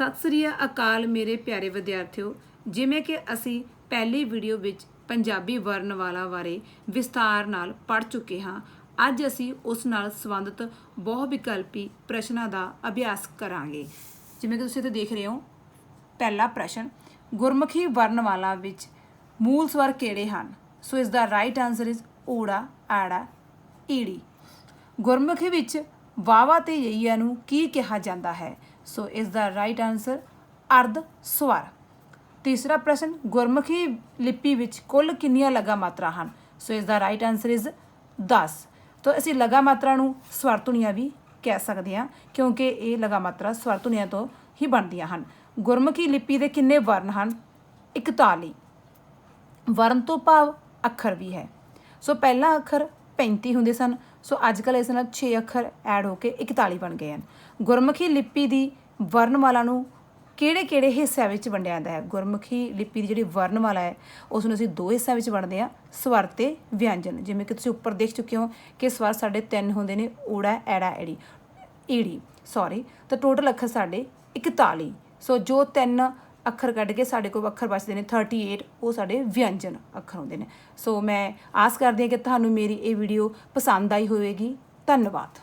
ਸਤਿ ਸ੍ਰੀ ਅਕਾਲ ਮੇਰੇ ਪਿਆਰੇ ਵਿਦਿਆਰਥਿਓ। ਜਿਵੇਂ ਕਿ ਅਸੀਂ ਪਹਿਲੀ ਵੀਡੀਓ ਵਿੱਚ ਪੰਜਾਬੀ ਵਰਣਮਾਲਾ ਬਾਰੇ ਵਿਸਤਾਰ ਨਾਲ ਪੜ੍ਹ ਚੁੱਕੇ ਹਾਂ, ਅੱਜ ਅਸੀਂ ਉਸ ਨਾਲ ਸੰਬੰਧਿਤ ਬਹੁ ਵਿਕਲਪੀ ਪ੍ਰਸ਼ਨਾਂ ਦਾ ਅਭਿਆਸ ਕਰਾਂਗੇ। ਜਿਵੇਂ ਕਿ ਤੁਸੀਂ ਇੱਥੇ ਦੇਖ ਰਹੇ ਹੋ, ਪਹਿਲਾ ਪ੍ਰਸ਼ਨ, ਗੁਰਮੁਖੀ ਵਰਣਮਾਲਾ ਵਿੱਚ ਮੂਲ ਸਵਰ ਕਿਹੜੇ ਹਨ? ਸੋ ਇਸ ਦਾ ਰਾਈਟ ਆਨਸਰ ਇਜ਼ ਊੜਾ, ਆੜਾ, ਈੜੀ। ਗੁਰਮੁਖੀ ਵਿੱਚ ਵਾਵਾ ਤੇ ਯਈਆ ਨੂੰ ਕੀ ਕਿਹਾ ਜਾਂਦਾ ਹੈ? ਸੋ ਇਸ ਦਾ ਰਾਈਟ ਆਨਸਰ ਅਰਧ ਸਵਰ ਤੀਸਰਾ ਪ੍ਰਸ਼ਨ ਗੁਰਮੁਖੀ ਲਿਪੀ ਵਿੱਚ ਕੁੱਲ ਕਿੰਨੀਆਂ ਲਗਾ ਮਾਤਰਾ ਹਨ ਸੋ ਇਸ ਦਾ ਰਾਈਟ ਆਨਸਰ ਇਜ਼ 10 ਤਾਂ ਅਸੀਂ ਲਗਾ ਮਾਤਰਾ ਨੂੰ ਸਵਰ ਧੁਨੀਆਂ ਵੀ ਕਹਿ ਸਕਦੇ ਹਾਂ ਕਿਉਂਕਿ ਇਹ ਲਗਾ ਮਾਤਰਾ ਸਵਰ ਧੁਨੀਆਂ ਤੋਂ ਹੀ ਬਣਦੀਆਂ ਹਨ ਗੁਰਮੁਖੀ ਲਿਪੀ ਦੇ ਕਿੰਨੇ ਵਰਨ ਹਨ 41 ਵਰਨ ਤੋਂ ਭਾਵ ਅੱਖਰ ਵੀ ਹੈ ਸੋ ਪਹਿਲਾ ਅੱਖਰ 35 ਹੁੰਦੇ ਸਨ ਸੋ ਅੱਜ ਕੱਲ੍ਹ ਇਸ ਨਾਲ 6 ਅੱਖਰ ਐਡ ਹੋ ਕੇ 41 ਬਣ ਗਏ ਹਨ। ਗੁਰਮੁਖੀ ਲਿਪੀ ਦੀ ਵਰਣਮਾਲਾ ਨੂੰ ਕਿਹੜੇ ਕਿਹੜੇ ਹਿੱਸਿਆਂ ਵਿੱਚ ਵੰਡਿਆ ਜਾਂਦਾ ਹੈ? ਗੁਰਮੁਖੀ ਲਿਪੀ ਦੀ ਜਿਹੜੀ ਵਰਣਮਾਲਾ ਹੈ, ਉਸ ਨੂੰ ਅਸੀਂ ਦੋ ਹਿੱਸਿਆਂ ਵਿੱਚ ਵੰਡਦੇ ਹਾਂ, ਸਵਰ ਤੇ ਵਿਅੰਜਨ। ਜਿਵੇਂ ਕਿ ਤੁਸੀਂ ਉੱਪਰ ਦੇਖ ਚੁੱਕੇ ਹੋ ਕਿ ਸਵਰ ਸਾਡੇ ਤਿੰਨ ਹੁੰਦੇ ਨੇ, ਊੜਾ, ਐੜਾ ਐੜੀ ਈੜੀ ਸੌਰੀ ਤਾਂ ਟੋਟਲ ਅੱਖਰ ਸਾਡੇ 41 ਸੋ ਜੋ ਤਿੰਨ ਅੱਖਰ ਕੱਢ ਕੇ ਸਾਡੇ ਕੋਲ ਅੱਖਰ ਬਚਦੇ ਨੇ 38 ਉਹ ਸਾਡੇ ਵਿਅੰਜਨ ਅੱਖਰ ਹੁੰਦੇ ਨੇ। ਸੋ ਮੈਂ ਆਸ ਕਰਦੀ ਹਾਂ ਕਿ ਤੁਹਾਨੂੰ ਮੇਰੀ ਇਹ ਵੀਡੀਓ ਪਸੰਦ ਆਈ ਹੋਵੇਗੀ। ਧੰਨਵਾਦ।